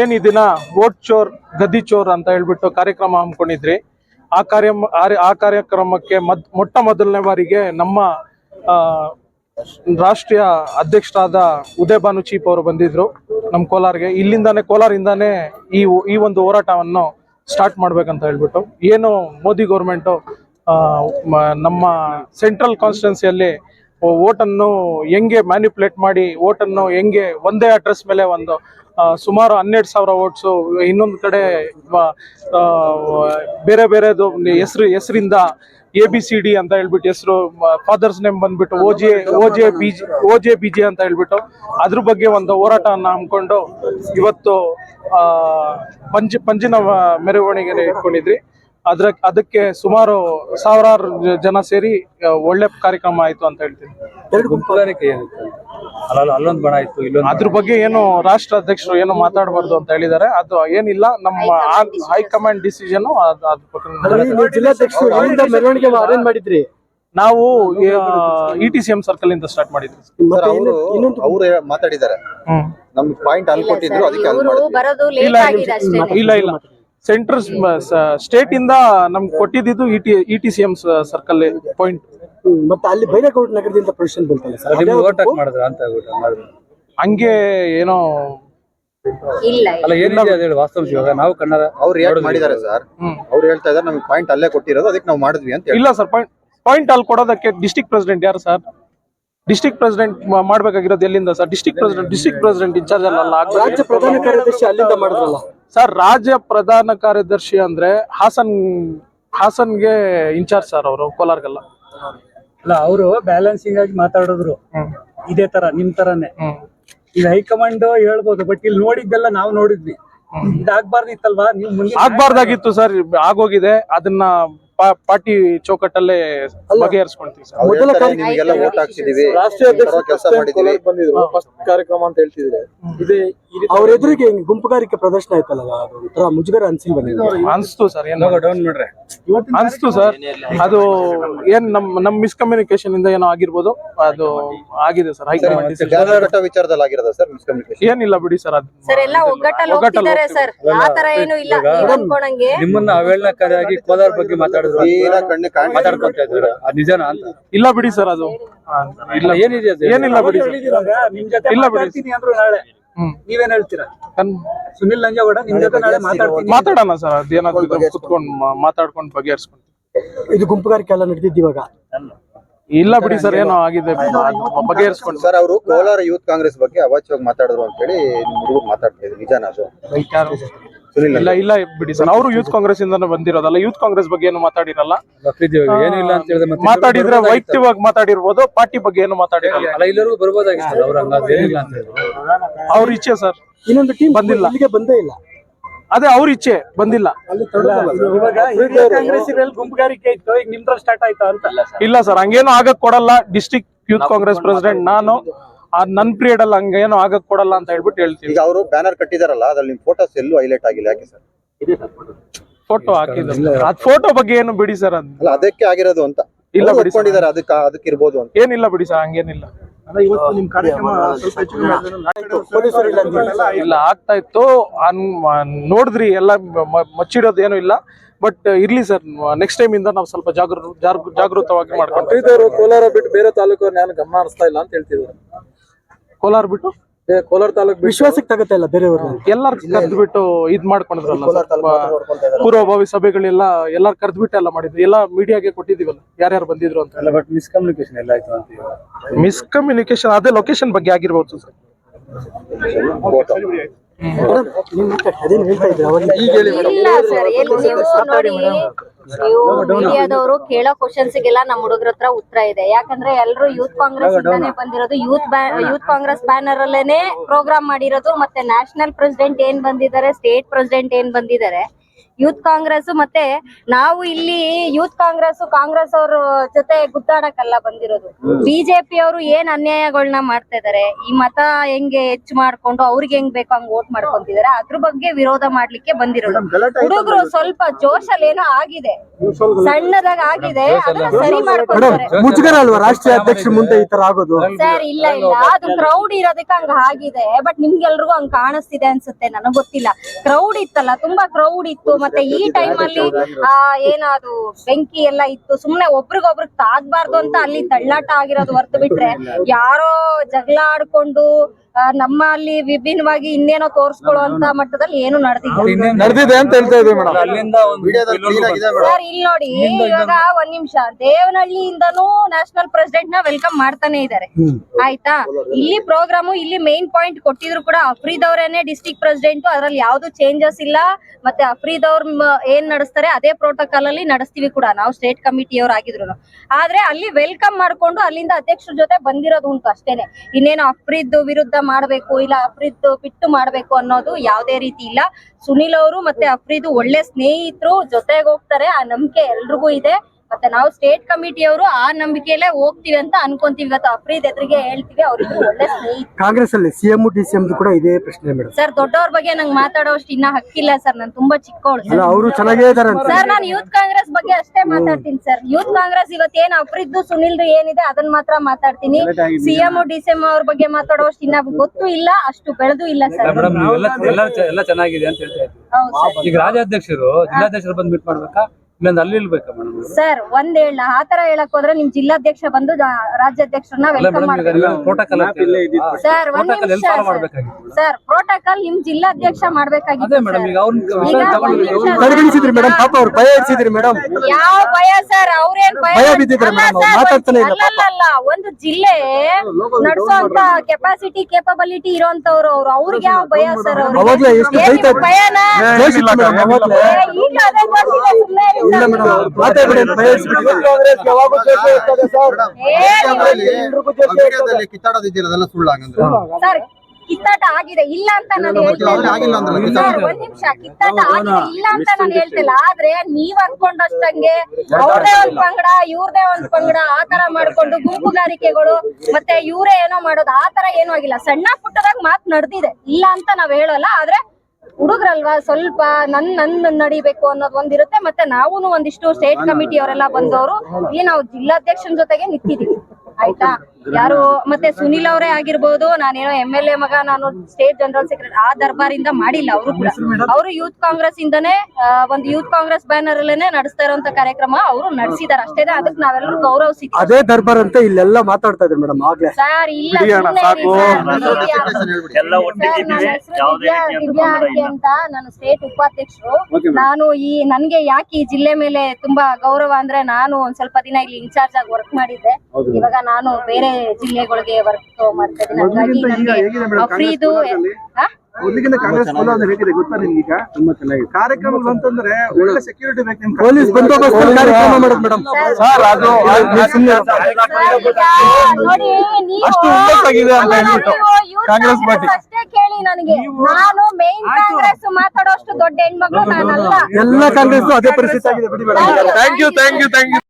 ಏನ್ ಈ ದಿನ ವೋಟ್ ಚೋರ್, ಗದ್ದಿ ಚೋರ್ ಅಂತ ಹೇಳ್ಬಿಟ್ಟು ಕಾರ್ಯಕ್ರಮ ಹಮ್ಮಿಕೊಂಡಿದ್ರಿ. ಆ ಕಾರ್ಯ, ಆ ಕಾರ್ಯಕ್ರಮಕ್ಕೆ ಮದ್, ಮೊಟ್ಟ ಮೊದಲನೇ ಬಾರಿಗೆ ನಮ್ಮ ರಾಷ್ಟ್ರೀಯ ಅಧ್ಯಕ್ಷರಾದ ಉದಯ ಭಾನು ಚೀಪ್ ಅವರು ಬಂದಿದ್ರು ನಮ್ಮ ಕೋಲಾರ್ಗೆ. ಇಲ್ಲಿಂದಾನೆ, ಕೋಲಾರಿಂದಾನೇ ಈ ಈ ಒಂದು ಹೋರಾಟವನ್ನು ಸ್ಟಾರ್ಟ್ ಮಾಡ್ಬೇಕಂತ ಹೇಳ್ಬಿಟ್ಟು. ಏನು ಮೋದಿ ಗೌರ್ಮೆಂಟು ನಮ್ಮ ಸೆಂಟ್ರಲ್ ಕಾನ್ಸ್ಟಿಟ್ಯೂನ್ಸಿಯಲ್ಲಿ ಓಟನ್ನು ಹೆಂಗೆ ಮ್ಯಾನಿಪುಲೇಟ್ ಮಾಡಿ ಓಟನ್ನು ಹೆಂಗೆ ಒಂದೇ ಅಡ್ರೆಸ್ ಮೇಲೆ ಒಂದು ಸುಮಾರು ಹನ್ನೆರಡು ಸಾವಿರ ಓಟ್ಸು ಇನ್ನೊಂದು ಕಡೆ ಬೇರೆ ಬೇರೆದು ಹೆಸರು, ಹೆಸರಿಂದ ಎ ಬಿ ಸಿ ಡಿ ಅಂತ ಹೇಳ್ಬಿಟ್ಟು ಹೆಸರು ಫಾದರ್ಸ್ ನೇಮ್ ಬಂದ್ಬಿಟ್ಟು O J O J B G O J B G ಅಂತ ಹೇಳ್ಬಿಟ್ಟು ಅದ್ರ ಬಗ್ಗೆ ಒಂದು ಹೋರಾಟವನ್ನು ಹಮ್ಮಿಕೊಂಡು ಇವತ್ತು ಪಂಜಿ ಪಂಜ, ಪಂಜಿನ ಮೆರವಣಿಗೆ ಇಟ್ಕೊಂಡಿದ್ರಿ. ಅದ್ರ ಅದಕ್ಕೆ ಸುಮಾರು ಸಾವಿರಾರು ಜನ ಸೇರಿ ಒಳ್ಳೆ ಕಾರ್ಯಕ್ರಮ ಆಯ್ತು ಅಂತ ಹೇಳ್ತೀನಿ. ಎರಡು ಗುಂಪುಗಾರಿಕೆ ಅಲ್ಲ ಅಲ್ಲೊಂದು ಬಣ ಆಯ್ತು ಇಲ್ಲೊಂದು ಅದ್ರ ಬಗ್ಗೆ ಏನು ರಾಷ್ಟ್ರ ಅಧ್ಯಕ್ಷರು ಏನು ಮಾತಾಡಬಾರ್ದು ಅಂತ ಹೇಳಿದ್ದಾರೆ. ಅದು ಏನಿಲ್ಲ ನಮ್ಮ ಹೈಕಮಾಂಡ್ ಡಿಸಿಷನ್ ಮೆರವಣಿಗೆ ಅರೇಂಜ್ ಮಾಡಿದ್ರಿ? ನಾವು E T C M circle ಇಂದ ಸ್ಟಾರ್ಟ್ ಮಾಡಿದ್ರು. ಅವರು ಮಾತಾಡಿದ್ದಾರೆ. ನಮ್ಗೆ ಪಾಯಿಂಟ್ ಅಲ್ಲಿ ಕೊಟ್ಟಿದ್ರು ಅದಕ್ಕೆ ಇಲ್ಲ ಲೇಟ್ ಆಗಿದೆ ಅಷ್ಟೇ. ಇಲ್ಲ. ಸೆಂಟ್ರಲ್ ಸ್ಟೇಟ್ ಇಂದ ನಮ್ಗೆ ಕೊಟ್ಟಿದ್ದು E T E T C M circle point hmm, ಮತ್ತೆ ಅಲ್ಲಿ ಬೈನಗೌಡ ನಗರದಿಂದ ಪ್ರೊಫೆಷನ್ ಬಂತಲ್ಲ ಸರ್ ನಿಮ್ಗೆ ಓಟ್ ಹಾಕಿ ಮಾಡಿದ್ರ ಅಂತ ಹೇಳ್ಬಿಟ್ಟು ಮಾಡಿದ್ರು. ಹಂಗೆ ಏನೋ ಇಲ್ಲ ಅಲ್ಲ ಏನಿದೆ ಅದ್ ಹೇಳಿ ವಾಸ್ತವ ಇವಾಗ? ನಾವು ಕನ್ನಡ ಅವ್ರು ರಿಯಾಕ್ಟ್ ಮಾಡಿದ್ದಾರೆ ಸರ್ ಹ್ಮ್. ಅವ್ರು ಹೇಳ್ತಾ ಇದ್ದಾರೆ ನಮ್ಗೆ ಪಾಯಿಂಟ್ ಅಲ್ಲೇ ಕೊಟ್ಟಿರೋದು ಅದಕ್ಕೆ ನಾವು ಮಾಡಿದ್ವಿ ಅಂತ ಹೇಳಿ ಇಲ್ಲ ಸರ್ ಪಾಯಿಂಟ್ ಪಾಯಿಂಟ್ ಅಲ್ಲಿ ಕೊಡೋದಕ್ಕೆ ಡಿಸ್ಟಿಕ್ ಪ್ರೆಸಿಡೆಂಟ್ ಯಾರು ಸರ್ ಡಿಸ್ಟಿಕ್ ಪ್ರೆಸಿಡೆಂಟ್ ಮಾಡ್ಬೇಕಾಗಿರೋದು ಎಲ್ಲಿಂದ sir district president district president incharge ಅಲ್ಲ ರಾಜ್ಯ ಪ್ರಧಾನ ಕಾರ್ಯದರ್ಶಿ ಅಲ್ಲಿಂದ ಮಾಡಿದ್ರಲ್ಲ. ಸರ್ ರಾಜ್ಯ ಪ್ರಧಾನ ಕಾರ್ಯದರ್ಶಿ ಅಂದ್ರೆ ಹಾಸನ್ ಹಾಸನ್ಗೆ ಇನ್ಚಾರ್ಜ್ ಸರ್ ಅವರು ಕೋಲಾರ್ಗೆಲ್ಲ. ಅಲ್ಲ ಅವರು ಬ್ಯಾಲೆನ್ಸಿಂಗ್ ಆಗಿ ಮಾತಾಡಿದ್ರು. ಇದೇ ತರ ನಿಮ್ ತರಾನೇ. ಈಗ ಹೈಕಮಾಂಡ್ ಹೇಳ್ಬೋದು ಬಟ್ ಇಲ್ಲಿ ನೋಡಿದ್ದೆಲ್ಲ ನಾವು ನೋಡಿದ್ವಿ. ಇದಾಗಬಾರ್ದಿತ್ತಲ್ವಾ ನೀವು ಮುಂದೆ ಆಗ್ಬಾರ್ದಾಗಿತ್ತು ಸರ್ ಆಗೋಗಿದೆ. ಅದನ್ನ ಪಾರ್ಟಿ ಚೌಕಟ್ಟಲ್ಲೇ ಬಗೆಹರಿಸ್ಕೊಂತೀವಿ ಸರ್. ಮೊದಲ ಹೇಳ್ತಾರೆ ಕಾರ್ಯ- ನಿಮ್ಗೆಲ್ಲ ಓಟ್ ಹಾಕ್ಸಿದೀವಿ. ರಾಷ್ಟ್ರೀಯ ಕೆಲಸ ಮಾಡಿದೀವಿ. ಬಂದಿದ್ರು. ಫಸ್ಟ್ ಕಾರ್ಯಕ್ರಮ ಅಂತ ಹೇಳ್ತಿದ್ರೆ ಅವ್ರ ಎದುರಿಗೆ ಗುಂಪುಗಾರಿಕೆ ಪ್ರದರ್ಶನ ಆಯ್ತಲ್ಲ ಒಂಥರ ಮುಜುಗರ ಅನ್ಸಿಲ್ ಅನ್ಸ್ತು ಸರ್ ಏನು ಡೌನ್ ಮಾಡ್ರೆ ಅನ್ಸ್ತು ಸರ್. ಅದು ಏನ್ ನಮ್ ನಮ್ ಮಿಸ್ಕಮ್ಯುನಿಕೇಶನ್ ಇಂದ ಏನೋ ಆಗಿರ್ಬೋದು ಅದು ಆಗಿದೆ ಸರ್ ಹೈಕಮಾಂಡ್ ವಿಚಾರದಲ್ಲಿ ಆಗಿರೋದ ಸರ್ ಮಿಸ್ಕಮ್ಯುನಿಕೇಶನ್ ಏನಿಲ್ಲ ಬಿಡಿ ಸರ್ ಅದು ಸರ್ ಎಲ್ಲ ಒಗ್ಗಟ್ಟಲ್ಲಿ ಹೋಗ್ತಿದ್ದಾರೆ ಸರ್. ಆತರ ಏನು ಇಲ್ಲ ನೀವ್ ಅನ್ಕೊಳಂಗೆ ನಿಮ್ಮನ್ನ ಅವೇಳನಕಾರಿಯಾಗಿ ಕೋಲಾರ ಬಗ್ಗೆ ಮಾತಾಡಿದ್ರು ತೀರಾ ಕಣ್ಣು ಕಾಣ್ ಮಾತಾಡ್ಕೊಂತ ಇದ್ದಾರೆ? ಅದ್ ನಿಜನಾ ಅಂತ? ಇಲ್ಲ ಬಿಡಿ ಸರ್ ಅದು. ಇಲ್ಲ. ಏನಿದೆ ಅದು? ಏನಿಲ್ಲ ಬಿಡಿ ಸರ್. ಹೇಳಿದಿರಾಗ ನಿಮ್ ಜೊತೆ ಇಲ್ಲ ಬಿಡಿ. ಮಾತಾಡ್ತೀನಿ ಅಂದ್ರು ನಾಳೆ. ಹ್ಮ್. ನೀವೇನ್ ಹೇಳ್ತೀರಾ? ಕನ್- ಸುನಿಲ್ ನಂಜೇಗೌಡ ನಿಮ್ ಜೊತೆ ನಾಳೆ ಮಾತಾಡ್ತೀನಿ. ಮಾತಾಡೋಣ ಸರ್ ಅದೇನಾದ್ರು ಕುತ್ಕೊಂಡು ಮಾತಾಡ್ಕೊಂಡು ಬಗೆಹರಿಸ್ಕೊಂಡು. ಇದು ಗುಂಪುಗಾರಿಕೆ ಎಲ್ಲ ನಡೆದಿದ್ದು ಇವಾಗ ಇಲ್ಲ ಬಿಡಿ ಸರ್ ಏನೋ ಆಗಿದೆ. ಅದು ಬಗೆಹರಿಸ್ಕೊಂಡು. ಸರ್ ಅವರು ಕೋಲಾರ ಯೂತ್ ಕಾಂಗ್ರೆಸ್ ಬಗ್ಗೆ ಅವಾಚ್ಯವಾಗಿ ಮಾತಾಡಿದ್ರು ಅಂತ ಹೇಳಿ ನಿಮ್ ಹುಡುಗರು ಮಾತಾಡ್ತಾ ಇದ್ರು. ನಿಜಾನ ಅದು? ಇಲ್ಲ ಇಲ್ಲ. ಬಿಡಿ ಸರ್. ಅವರು ಯೂತ್ ಕಾಂಗ್ರೆಸ್ ಇಂದ ಬಂದಿರೋದಲ್ಲ. ಯೂತ್ ಕಾಂಗ್ರೆಸ್ ಬಗ್ಗೆ ಏನು ಮಾತಾಡಿರಲ್ಲ. ಏನು ಇಲ್ಲ ಅಂತ ಹೇಳಿದ್ರೆ ಮಾತಾಡಿದ್ರೆ. ವೈಯಕ್ತಿಕವಾಗಿ ಮಾತಾಡಿರ್ಬೋದು ಪಾರ್ಟಿ ಬಗ್ಗೆ ಏನು ಮಾತಾಡಿರಲ್ಲ. ಅಲ್ಲ ಇಲ್ಲರಿಗೂ ಬರ್ಬೋದಾಗಿತ್ತು ಅವ್ರ ಏನಿಲ್ಲ ಅಂತ ಇಚ್ಛೆ ಸರ್. ಇನ್ನೊಂದು ಟೀಮ್ ಬಂದಿಲ್ಲ. ಇಲ್ಲಿಗೆ ಬಂದೇ ಇಲ್ಲ. ಅದೇ ಅವ್ರ ಇಚ್ಛೆ ಬಂದಿಲ್ಲ. ಗುಂಪುಗಾರಿಕೆ ಇತ್ತು ಈಗ ನಿಮ್ದ್ರ ಸ್ಟಾರ್ಟ್ ಆಯ್ತಾ ಅಂತ. ಇಲ್ಲ ಸರ್ ಹಂಗೇನು ಆಗಕ್ ಕೊಡಲ್ಲ. ಡಿಸ್ಟ್ರಿಕ್ಟ್ ಯೂತ್ ಕಾಂಗ್ರೆಸ್ ಪ್ರೆಸಿಡೆಂಟ್ ನಾನು. ನನ್ ಪೀರಿಯಡ್ ಅಲ್ಲಿ ಹಂಗೇನು ಆಗಕ್ ಕೊಡಲ್ಲ ಅಂತ ಹೇಳ್ಬಿಟ್ಟು ಹೇಳ್ತೀನಿ. ಈಗ ಅವರು ಬ್ಯಾನರ್ ಕಟ್ಟಿದಾರಲ್ಲ ಅದ್ರಲ್ಲಿ ನಿಮ್ ಫೋಟೋಸ್ ಎಲ್ಲೂ ಹೈಲೈಟ್ ಆಗಿಲ್ಲ ಯಾಕೆ ಸರ್? ಫೋಟೋ ಹಾಕಿದ್ರು ಅದ್ ಫೋಟೋ ಬಗ್ಗೆ ಏನು ಬಿಡಿ ಸರ್ ಅದ್? ಅಲ್ಲ ಅದಕ್ಕೆ ಆಗಿರೋದು ಅಂತ. ಇಲ್ಲ ಇಲ್ಲ ಬಿಡಿ ಸರ್. ಅದಕ್ಕೆ ಅದಕ್ಕೆ ಇರ್ಬೋದು ಅಂತ. ಏನಿಲ್ಲ ಬಿಡಿ ಸರ್ ಹಂಗೇನಿಲ್ಲ. ಇಲ್ಲ ಆಗ್ತಾ ಇತ್ತು. ನೋಡಿದ್ರಿ ಎಲ್ಲ ಮಚ್ಚಿಡೋದು ಏನು ಇಲ್ಲ. ಬಟ್ ಇರ್ಲಿ ಸರ್ ನೆಕ್ಸ್ಟ್ ಟೈಮ್ ಇಂದ ನಾವು ಸ್ವಲ್ಪ ಜಾಗೃತ ಜಾಗೃ- ಜಾಗೃತವಾಗಿ ಮಾಡ್ಕೊಂಡು ಕೋಲಾರ ಬಿಟ್ಟು ಬೇರೆ ತಾಲೂಕು ನಾನು ಗಮನ ಹರಿಸ್ತಾ ಇಲ್ಲ ಅಂತ ಹೇಳ್ತಿದ್ರು. ಕೋಲಾರ ಬಿಟ್ಟು ಕೋಲಾರ ತಾಲೂಕು ವಿಶ್ವಾಸಕ್ಕೆ ತಗತ್ತೆ ಇಲ್ಲ ಅವರು ಎಲ್ಲಾರ್ ಕರ್ದು ಬಿಟ್ಟು ಇದ್ ಮಾಡ್ಕೊಂಡಿದ್ರಲ್ಲ ಪೂರ್ವಭಾವಿ ಸಭೆಗಳೆಲ್ಲ ಎಲ್ಲಾರ್ ಕರ್ದು ಬಿಟ್ಟು ಎಲ್ಲ ಮಾಡಿದ್ವಿ ಎಲ್ಲ ಮೀಡಿಯಾಗೆ ಕೊಟ್ಟಿದೀವಲ್ಲ ಯಾರ್ಯಾರು ಬಂದಿದ್ರು ಅಂತ. ಅಲ್ಲ ಬಟ್ ಮಿಸ್ಕಮ್ಯುನಿಕೇಶನ್ ಎಲ್ಲ ಆಯ್ತು ಅಂತ ಇವಾಗ. ಮಿಸ್ಕಮ್ಯುನಿಕೇಶನ್ ಅದೇ ಲೊಕೇಶನ್ ಬಗ್ಗೆ ಆಗಿರ್ಬೋದು ಸರ್. ಮೇಡಮ್, ನಿಮ್ ನೀವು ಮೀಡಿಯಾದವರು ಕೇಳೋ ಕ್ವಶನ್ಸ್ ಗೆಲ್ಲ ನಮ್ಮ ಹುಡುಗರ ಹತ್ರ ಉತ್ತರ ಇದೆ. ಯಾಕಂದ್ರೆ ಎಲ್ಲರೂ ಯೂತ್ ಕಾಂಗ್ರೆಸ್ ಇಂದಾನೆ ಬಂದಿರೋದು. ಯೂತ್ ಯೂತ್ ಕಾಂಗ್ರೆಸ್ ಬ್ಯಾನರ್ ಅಲ್ಲೇನೆ ಪ್ರೋಗ್ರಾಮ್ ಮಾಡಿರೋದು ಮತ್ತೆ ನ್ಯಾಷನಲ್ ಪ್ರೆಸಿಡೆಂಟ್ ಏನ್ ಬಂದಿದ್ದಾರೆ ಸ್ಟೇಟ್ ಪ್ರೆಸಿಡೆಂಟ್ ಏನ್ ಬಂದಿದ್ದಾರೆ. ಯೂತ್ ಕಾಂಗ್ರೆಸ್ ಮತ್ತೆ ನಾವು ಇಲ್ಲಿ ಯೂತ್ ಕಾಂಗ್ರೆಸ್ ಕಾಂಗ್ರೆಸ್ ಅವ್ರ ಜೊತೆ ಗುದ್ದಾಡಕ್ಕಲ್ಲ ಬಂದಿರೋದು. ಬಿಜೆಪಿ ಅವರು ಏನ್ ಅನ್ಯಾಯಗಳನ್ನ ಮಾಡ್ತಾ ಇದಾರೆ? ಈ ಮತ ಹೆಂಗೆ ಹೆಚ್ಚು ಮಾಡ್ಕೊಂಡು ಅವ್ರಿಗೆ ಹೆಂಗ್ ಬೇಕು ಹಂಗ್ ವೋಟ್ ಮಾಡ್ಕೊಂತಿದಾರೆ? ಅದ್ರ ಬಗ್ಗೆ ವಿರೋಧ ಮಾಡ್ಲಿಕ್ಕೆ ಬಂದಿರೋದು. ಹುಡುಗರು ಸ್ವಲ್ಪ ಜೋಶಲ್ಲಿ ಏನೋ ಆಗಿದೆ. ಸಣ್ಣದಾಗ ಆಗಿದೆ. ಅದನ್ನ ಸರಿ ರಾಷ್ಟ್ರೀಯ ಅಧ್ಯಕ್ಷ ಮುಂದೆ ಈ ತರ ಆಗೋದು. ಸರ್ ಇಲ್ಲ ಇಲ್ಲ ಅದು ಕ್ರೌಡ್ ಇರೋದಕ್ಕೆ ಹಂಗ ಆಗಿದೆ. ಬಟ್ ನಿಮ್ಗೆಲ್ರಿಗೂ ಹಂಗ ಕಾಣಿಸ್ತಿದೆ ಅನ್ಸುತ್ತೆ. ನನಗ್ ಗೊತ್ತಿಲ್ಲ. ಕ್ರೌಡ್ ಇತ್ತಲ್ಲ ತುಂಬಾ ಕ್ರೌಡ್ ಇತ್ತು. ಮತ್ತೆ ಈ ಟೈಮ್ ಅಲ್ಲಿ ಆ ಏನದು ಬೆಂಕಿ ಎಲ್ಲ ಇತ್ತು ಸುಮ್ನೆ ಒಬ್ರಿಗೊಬ್ರಿಗೆ ತಾಗ್ಬಾರ್ದು ಅಂತ ಅಲ್ಲಿ ತಳ್ಳಾಟ ಆಗಿರೋದು ಹೊರ್ತು ಬಿಟ್ರೆ ಯಾರೋ ಜಗಳ ಆಡ್ಕೊಂಡು ನಮ್ಮಲ್ಲಿ ವಿಭಿನ್ನವಾಗಿ ಇನ್ನೇನೋ ತೋರಿಸ್ಕೊಳ್ಳುವಂತ ಮಟ್ಟದಲ್ಲಿ ಏನು ನಡೆದಿಲ್ಲ. ನಡೆದಿದೆ ಅಂತ ಹೇಳ್ತಾ ಇದೀವಿ ಮೇಡಮ್. ಅಲ್ಲಿಂದ ಒಂದು ವಿಡಿಯೋದಲ್ಲಿ ಕ್ಲೀನ್ ಆಗಿದೆ ಮೇಡಮ್. ಸರ್ ಇಲ್ಲಿ ನೋಡಿ ಇವಾಗ ಒಂದ್ ನಿಮಿಷ. ದೇವನಹಳ್ಳಿಯಿಂದನೂ ನ್ಯಾಷನಲ್ ಪ್ರೆಸಿಡೆಂಟ್ನ ವೆಲ್ಕಮ್ ಮಾಡ್ತಾನೆ ಇದಾರೆ ಆಯ್ತಾ? ಇಲ್ಲಿ ಪ್ರೋಗ್ರಾಮ್ ಇಲ್ಲಿ ಮೇನ್ ಪಾಯಿಂಟ್ ಕೊಟ್ಟಿದ್ರು ಕೂಡ ಅಫ್ರೀದ್ ಅವರೇನೆ ಡಿಸ್ಟ್ರಿಕ್ಟ್ ಪ್ರೆಸಿಡೆಂಟ್ ಅದ್ರಲ್ಲಿ ಯಾವ್ದು ಚೇಂಜಸ್ ಇಲ್ಲ. ಮತ್ತೆ ಅಫ್ರೀದ್ ಅವ್ರ ಏನ್ ನಡೆಸ್ತಾರೆ ಅದೇ ಪ್ರೋಟೋಕಾಲ್ ಅಲ್ಲಿ ನಡೆಸ್ತೀವಿ ಕೂಡ. ನಾವು ಸ್ಟೇಟ್ ಕಮಿಟಿಯವ್ರು ಆಗಿದ್ರು ಆದ್ರೆ ಅಲ್ಲಿ ವೆಲ್ಕಮ್ ಮಾಡ್ಕೊಂಡು ಅಲ್ಲಿಂದ ಅಧ್ಯಕ್ಷರ ಜೊತೆ ಬಂದಿರೋದು ಉಂಟು ಅಷ್ಟೇನೆ. ಇನ್ನೇನು ಅಫ್ರೀದ್ ವಿರುದ್ಧ ಮಾಡ್ಬೇಕು ಇಲ್ಲ ಅಫ್ರೀದ್ ಬಿಟ್ಟು ಮಾಡ್ಬೇಕು ಅನ್ನೋದು ಯಾವುದೇ ರೀತಿ ಇಲ್ಲ. ಸುನಿಲ್ ಅವರು ಮತ್ತೆ ಅಫ್ರೀದ್ ಒಳ್ಳೆ ಸ್ನೇಹಿತರು ಜೊತೆಗೆ ಹೋಗ್ತಾರೆ. ಆ ನಂಬಿಕೆ ಎಲ್ರಿಗೂ ಇದೆ. ಮತ್ತೆ ನಾವು ಸ್ಟೇಟ್ ಕಮಿಟಿಯವರು ಆ ನಂಬಿಕೆಯಲ್ಲೇ ಹೋಗ್ತೀವಿ ಅಂತ ಅನ್ಕೊಂತೀವಿ. ಇವತ್ತು ಅಫ್ರೀದ್ ಎದುರಿಗೆ ಹೇಳ್ತೀವಿ ಅವ್ರಿಗೆ ಒಳ್ಳೆ ಸ್ನೇಹಿತ ಕಾಂಗ್ರೆಸ್ ಅಲ್ಲಿ ಸಿಎಂ ಡಿ ಸಿಎಂ ಕೂಡ ಇದೇ ಪ್ರಶ್ನೆ ಮೇಡಮ್ ಸರ್ ದೊಡ್ಡವ್ರ ಬಗ್ಗೆ ನಂಗೆ ಮಾತಾಡೋಷ್ಟು ಇನ್ನ ಹಕ್ಕಿಲ್ಲ ಸರ್ ನಾನು ತುಂಬಾ ಚಿಕ್ಕವಳು ಅಲ್ಲ ಅವರು ಚೆನ್ನಾಗೇ ಇದಾರೆ ಅಂತ. ಸರ್ ನಾನು ಯೂತ್ ಕಾಂಗ್ರೆಸ್ ಬಗ್ಗೆ ಅಷ್ಟೇ ಮಾತಾಡ್ತೀನಿ ಸರ್ ಯೂತ್ ಕಾಂಗ್ರೆಸ್ ಇವತ್ತೇನ್ ಅಫ್ರಿದ್ದು ಸುನಿಲ್ದು ಏನಿದೆ ಅದನ್ನ ಮಾತ್ರ ಮಾತಾಡ್ತೀನಿ. ಸಿಎಂ ಡಿ ಸಿಎಂ ಅವ್ರ ಬಗ್ಗೆ ಮಾತಾಡೋಷ್ಟು ಇನ್ನ ಗೊತ್ತು ಇಲ್ಲ ಅಷ್ಟು ಬೆಳೆದು ಇಲ್ಲ ಸರ್ ಮೇಡಮ್ ನೀವೆಲ್ಲ ಎಲ್ಲ ಎಲ್ಲ ಚೆನ್ನಾಗಿದೆ ಅಂತ ಹೇಳ್ತಾ ಇದ್ದೀವಿ ಈಗ ರಾಜ್ಯಾಧ್ಯಕ್ಷರು ಜಿಲ್ಲಾಧ್ಯಕ್ಷರು ಬಂದು ಮೀಟ್ ಮಾಡ್ಬೇಕಾ? ಇಲ್ಲೊಂದು ಅಲ್ಲಿ ಇಲ್ಬೇಕಾ ಮೇಡಮ್ ಸರ್ ಒಂದ್ ಹೇಳ ಆತರ ಹೇಳಕ್ ಹೋದ್ರೆ ನಿಮ್ ಜಿಲ್ಲಾಧ್ಯಕ್ಷ ಬಂದು ಜಾ- ರಾಜ್ಯಾಧ್ಯಕ್ಷರನ್ನ ವೆಲ್ಕಮ್ ಮಾಡ್ಬೇಕು ಪ್ರೋಟೋಕಾಲ್ ಸರ್ ಒಂದ್ ಪ್ರೋಟೋಕಾಲ್ ಎಲ್ಲಿ ಫಾಲೋ ಮಾಡ್ಬೇಕಾಗಿತ್ತು. ಸರ್ ಪ್ರೋಟೋಕಾಲ್ ನಿಮ್ ಜಿಲ್ಲಾಧ್ಯಕ್ಷ ಮಾಡ್ಬೇಕಾಗಿತ್ತು ಅದೇ ಮೇಡಮ್ sir. ಈಗ ಅವ್ರನ್ನ ಈಗ ತಗೊಂಡು ಒಂದ್ ನಿಮಿಷ ಕಡೆಗಣಿಸಿದ್ರಿ ಮೇಡಮ್ ಪಾಪ ಅವ್ರು ಭಯ ಇಡ್ಸಿದ್ರಿ ಮೇಡಮ್ ಯಾವ ಭಯ ಸರ್ ಅವ್ರೇನ್ ಭಯ ಅಲ್ಲ madam, sir, ಮಾತಾಡ್ತಾನೆ ಇಲ್ಲ ಅಲ್ಲ, ಅಲ್ಲ, ಅಲ್ಲ. ಒಂದು ಜಿಲ್ಲೆ ನಡ್ಸೋಂತ ಕೆಪಾಸಿಟಿ ಕೇಪಬಿಲಿಟಿ ಇರೋಂತವ್ರು ಅವ್ರು. ಅವ್ರಿಗೆ ಯಾವ ಭಯ ಸರ್ ಅವಾಗ್ಲೇ ಎಷ್ಟು ಬೈತಾ ಇದ್ರು. ಭಯನಾ? ಈಗ್ಲೂ ಅದೇ ಇಲ್ಲ. ಮೇಡಮ್ ಮಾತಾಡ್ಬಿಡಿ ಸುಳ್ಳು ಹಂಗಂದ್ರೆ. ಸರ್ ಕಿತ್ತಾಟ ಆಗಿದೆ. ಇಲ್ಲ ಅಂತ ನಾನು ಹೇಳ್ತಾ ಒಂದ್ ನಿಮಿಷ. ಕಿತ್ತಾಟ ಆಗಿದೆ. ಇಲ್ಲ ಅಂತ ನಾನು ಹೇಳ್ತಿಲ್ಲ. ಆದ್ರೆ ನೀವ್ ಅನ್ಕೊಂಡಷ್ಟಂಗೆ ಅವ್ರದೇ ಒಂದ್ ಪಂಗಡ ಇವ್ರದೇ ಒಂದ್ ಪಂಗಡ ಆತರ ಮಾಡ್ಕೊಂಡು ಗುಂಪುಗಾರಿಕೆಗಳು ಮತ್ತೆ ಇವ್ರೇ ಏನೋ ಮಾಡೋದು ಆತರ ಏನೂ ಆಗಿಲ್ಲ. ಸಣ್ಣ ಪುಟ್ಟದಾಗ ಮಾತ್ ನಡೆದಿದೆ. ಇಲ್ಲ ಅಂತ ನಾವ್ ಹೇಳಲ್ಲ ಆದ್ರೆ ಹುಡುಗ್ರಲ್ವಾ? ಸ್ವಲ್ಪ ನನ್ ನನ್ ನಡಿಬೇಕು ಅನ್ನೋದು ಒಂದಿರುತ್ತೆ. ಮತ್ತೆ ನಾವು ಒಂದಿಷ್ಟು ಸ್ಟೇಟ್ ಕಮಿಟಿ ಅವರೆಲ್ಲ ಬಂದವರು. ಇಲ್ಲಿ ನಾವು ಜಿಲ್ಲಾಧ್ಯಕ್ಷನ ಜೊತೆಗೆ ನಿಂತಿದೀವಿ. ಆಯ್ತಾ? ಯಾರು ಮತ್ತೆ ಸುನಿಲ್ ಅವರೇ ಆಗಿರ್ಬೋದು ನಾನೇನೋ ಎಂ ಎಲ್ ಎ ಮಗ ನಾನು ಸ್ಟೇಟ್ ಜನರಲ್ ಸೆಕ್ರೆಟರಿ ಆ ದರ್ಬಾರಿಂದ ಮಾಡಿಲ್ಲ ಅವರು ಕೂಡ. ಅವರು ಯೂತ್ ಕಾಂಗ್ರೆಸ್ ಇಂದನೇ ಒಂದು ಯೂತ್ ಕಾಂಗ್ರೆಸ್ ಬ್ಯಾನರ್ ಅಲ್ಲೇನೆ ನಡೆಸ್ತಾ ಇರುವಂತ ಕಾರ್ಯಕ್ರಮ ಅವರು ನಡೆಸಿದಾರೆ. ಅಷ್ಟೇ ಅದಕ್ಕೆ ನಾವೆಲ್ಲರೂ ಗೌರವಿಸಿದ್ವಿ ಅದೇ ದರ್ಬಾರ್ ಅಂತ ಇಲ್ಲೆಲ್ಲ ಮಾತಾಡ್ತಾ ಇದ್ರು ಮೇಡಮ್ ಆಗ್ಲೇ. ಸರ್ ಇಲ್ಲ ಅಂತ ನಾನು ಸ್ಟೇಟ್ ಉಪಾಧ್ಯಕ್ಷರು. ನಾನು ಈ ನನ್ಗೆ ಯಾಕೆ ಈ ಜಿಲ್ಲೆ ಮೇಲೆ ತುಂಬಾ ಗೌರವ ಅಂದ್ರೆ ನಾನು ಒಂದ್ ಸ್ವಲ್ಪ ದಿನ ಇಲ್ಲಿ ಇನ್ಚಾರ್ಜ್ ಆಗಿ ವರ್ಕ್ ಮಾಡಿದ್ದೆ. ಇವಾಗ ನಾನು ಬೇರೆ ಜಿಲ್ಲೆಗಳಿಗೆ ವರ್ಕ್ ಮಾಡ್ತಾ ಇದ್ದೀನಿ? ಮೊದಲಿಗಿಂತ ಕಾಂಗ್ರೆಸ್ ಪೋಲಾದ ಹೇಗಿದೆ ಗೊತ್ತಾ ನಿಮ್ಗೀಗ ತುಂಬಾ ಚೆನ್ನಾಗಿ ಕಾರ್ಯಕ್ರಮಗಳು ಅಂತಂದ್ರೆ ಒಳ್ಳೆ ಸೆಕ್ಯೂರಿಟಿ ಬೇಕು ನಿಮ್ ಪೊಲೀಸ್ ಬಂದೋಬಸ್ತ್ ಕಾರ್ಯಕ್ರಮ ಮಾಡೋದು ಮೇಡಮ್. ಸರ್ ಅದು ನೋಡಿ ನೀವು ಅಷ್ಟು ಉದ್ದಕ್ಕಾಗಿದೆ ಅಂತ ಹೇಳ್ಬಿಟ್ಟು. ನೀವು youth ಕಾಂಗ್ರೆಸ್ ಕಾಂಗ್ರೆಸ್ ಪಾರ್ಟಿ. ಕೇಳಿ ನನಗೆ. ನಾನು ಮೇನ್ ಕಾಂಗ್ರೆಸ್ ಮಾತಾಡೋಷ್ಟು ದೊಡ್ಡ ಹೆಣ್ಮಗಳು ನಾನಲ್ಲ. ಎಲ್ಲ ಕಾಂಗ್ರೆಸ್ ಅದೇ ಪರಿಸ್ಥಿತಿ ಆಗಿದೆ ಬಿಡಿ madam. Thank you thank you thank you.